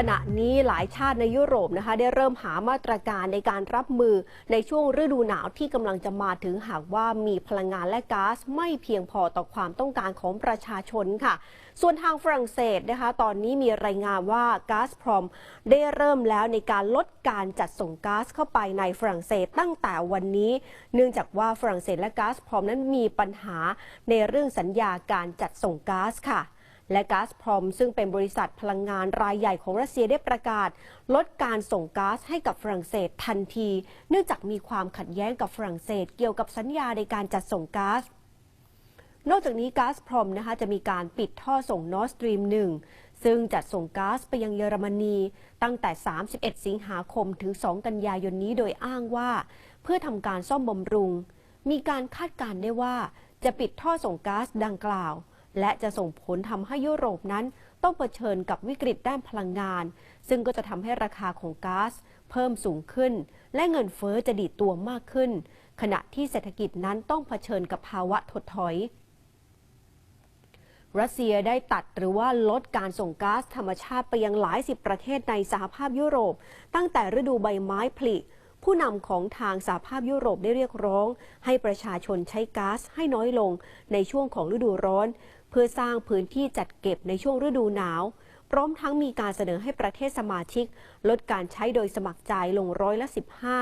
ขณะนี้หลายชาติในยุโรปนะคะได้เริ่มหามาตรการในการรับมือในช่วงฤดูหนาวที่กำลังจะมาถึงหากว่ามีพลังงานและก๊าซไม่เพียงพอต่อความต้องการของประชาชนค่ะ ส่วนทางฝรั่งเศสนะคะ ตอนนี้มีรายงานว่าก๊าซพรอมได้เริ่มแล้วในการลดการจัดส่งก๊าซเข้าไปในฝรั่งเศสตั้งแต่วันนี้ เนื่องจากว่าฝรั่งเศสและก๊าซพรอมนั้นมีปัญหาในเรื่องสัญญาการจัดส่งก๊าซค่ะ และก๊าซพรอมซึ่งเป็นบริษัทพลังงานรายใหญ่ของรัสเซียได้ประกาศ ลดการส่งก๊าซให้กับฝรั่งเศสทันที เนื่องจากมีความขัดแย้งกับฝรั่งเศส เกี่ยวกับสัญญาในการจัดส่งก๊าซนอกจากนี้ก๊าซพรอมนะคะจะมีการปิดท่อส่งนอร์สตรีม 1 ซึ่งจัดส่งก๊าซไปยังเยอรมนีตั้งแต่ 31 สิงหาคมถึง 2 กันยายนนี้โดยอ้างว่า เพื่อทำการซ่อมบำรุง มีการคาดการณ์ได้ว่าจะปิดท่อส่งก๊าซดังกล่าว และจะส่งผลทำให้ยุโรปนั้นต้องเผชิญกับวิกฤตด้านพลังงาน ซึ่งก็จะทำให้ราคาของก๊าซเพิ่มสูงขึ้น และเงินเฟ้อจะดีดตัวมากขึ้น ขณะที่เศรษฐกิจนั้นต้องเผชิญกับภาวะถดถอย รัสเซียได้ตัดหรือว่าลดการส่งก๊าซธรรมชาติไปยังหลายสิบประเทศในสหภาพยุโรป ตั้งแต่ฤดูใบไม้ผลิ ผู้นำของทางสหภาพยุโรปได้เรียกร้อง ให้ประชาชนใช้ก๊าซให้น้อยลงในช่วงของฤดูร้อน เพื่อสร้างพื้นที่จัดเก็บในช่วงฤดูหนาว พร้อมทั้งมีการเสนอให้ประเทศสมาชิก ลดการใช้โดยสมัครใจลงร้อยละ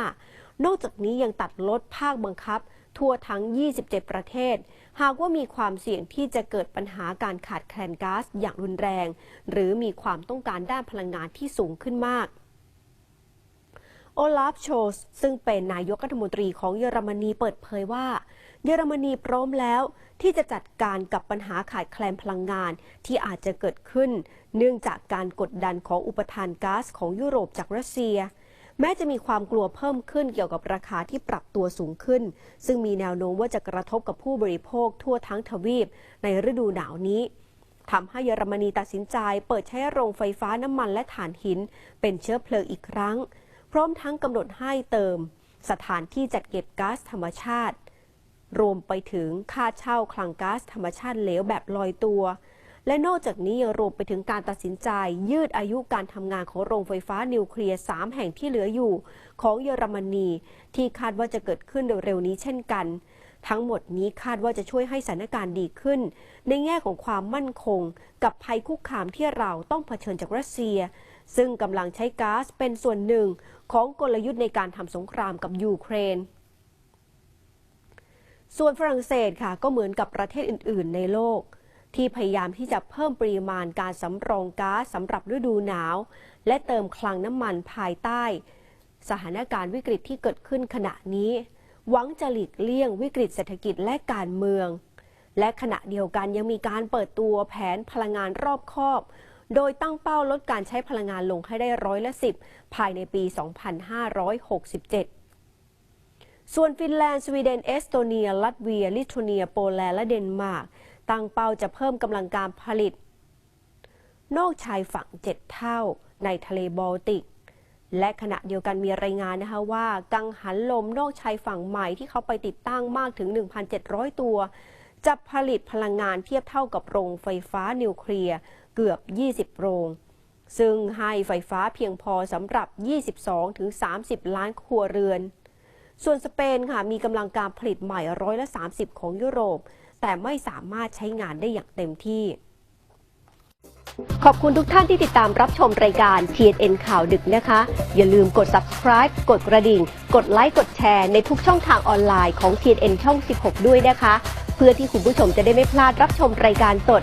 15 นอกจากนี้ยังตัดลดภาคบังคับ ทั่วทั้ง 27 ประเทศ หากว่ามีความเสี่ยงที่จะเกิดปัญหาการขาดแคลนก๊าซอย่างรุนแรง หรือมีความต้องการด้านพลังงานที่สูงขึ้นมาก โอลาฟโชสซึ่งเป็นนายกรัฐมนตรีของเยอรมนีเปิดเผยว่า เยอรมนีพร้อมแล้วที่จะจัดการกับปัญหาขาดแคลนพลังงานที่อาจจะเกิดขึ้น เนื่องจากการกดดันของอุปทานก๊าซของยุโรปจากรัสเซีย แม้จะมีความกลัวเพิ่มขึ้นเกี่ยวกับราคาที่ปรับตัวสูงขึ้น ซึ่งมีแนวโน้มว่าจะกระทบกับผู้บริโภคทั่วทั้งทวีป ในฤดูหนาวนี้ทำให้เยอรมนีตัดสินใจ เปิดใช้โรงไฟฟ้าน้ำมันและถ่านหิน เป็นเชื้อเพลิงอีกครั้ง พร้อมทั้งกำหนดให้เติม สถานที่จัดเก็บก๊าซธรรมชาติ รวมไปถึงค่าเช่าคลังก๊าซธรรมชาติเหลวแบบลอยตัว และนอกจากนี้ยังรวมไปถึงการตัดสินใจ ยืดอายุการทำงานของโรงไฟฟ้านิวเคลียร์ 3 แห่งที่เหลืออยู่ ของเยอรมนี ที่คาดว่าจะเกิดขึ้นเร็วๆนี้เช่นกันทั้งหมดนี้คาดว่าจะช่วยให้สถานการณ์ดีขึ้น ในแง่ของความมั่นคง กับภัยคุกคามที่เราต้องเผชิญจากรัสเซีย ซึ่งกำลังใช้ก๊าซเป็นส่วนหนึ่งของกลยุทธ์ในการทำสงครามกับยูเครน ส่วนฝรั่งเศสค่ะก็เหมือนกับประเทศอื่น ๆ ในโลก ที่พยายามที่จะเพิ่มปริมาณการสำรองก๊าซสำหรับฤดูหนาว และเติมคลังน้ำมันภายใต้ สถานการณ์วิกฤตที่เกิดขึ้นขณะนี้ หวังจะหลีกเลี่ยงวิกฤตเศรษฐกิจและการเมือง และขณะเดียวกันยังมีการเปิดตัวแผนพลังงานรอบคอบ โดยตั้งเป้าลดการใช้พลังงานลงให้ได้ร้อยละสิบภายในปี 2567ส่วนฟินแลนด์ สวีเดน เอสโตเนีย ลัตเวีย ลิทัวเนีย โปแลนด์ และเดนมาร์ก ตั้งเป้าจะเพิ่มกำลังการผลิต นอกชายฝั่ง 7 เท่า ในทะเลบอลติก และขณะเดียวกันมีรายงานนะคะว่า กังหันลมนอกชายฝั่งใหม่ที่เขาไปติดตั้งมากถึง 1,700 ตัว จะผลิตพลังงานเทียบเท่ากับโรงไฟฟ้านิวเคลียร์ เกือบ 20 โรง ซึ่งให้ไฟฟ้าเพียงพอสำหรับ 22-30 ล้านครัวเรือน ส่วนสเปนค่ะมีกำลังการผลิตใหม่ร้อยละ 30 ของยุโรป แต่ไม่สามารถใช้งานได้อย่างเต็มที่ ขอบคุณทุกท่านที่ติดตามรับชมรายการ TNN ข่าวดึกนะคะ อย่าลืมกด subscribe กดกระดิ่ง กดไลค์กดแชร์ในทุกช่องทางออนไลน์ของ TNN ช่อง 16 ด้วยนะคะ เพื่อที่คุณผู้ชมจะได้ไม่พลาดรับชมรายการสด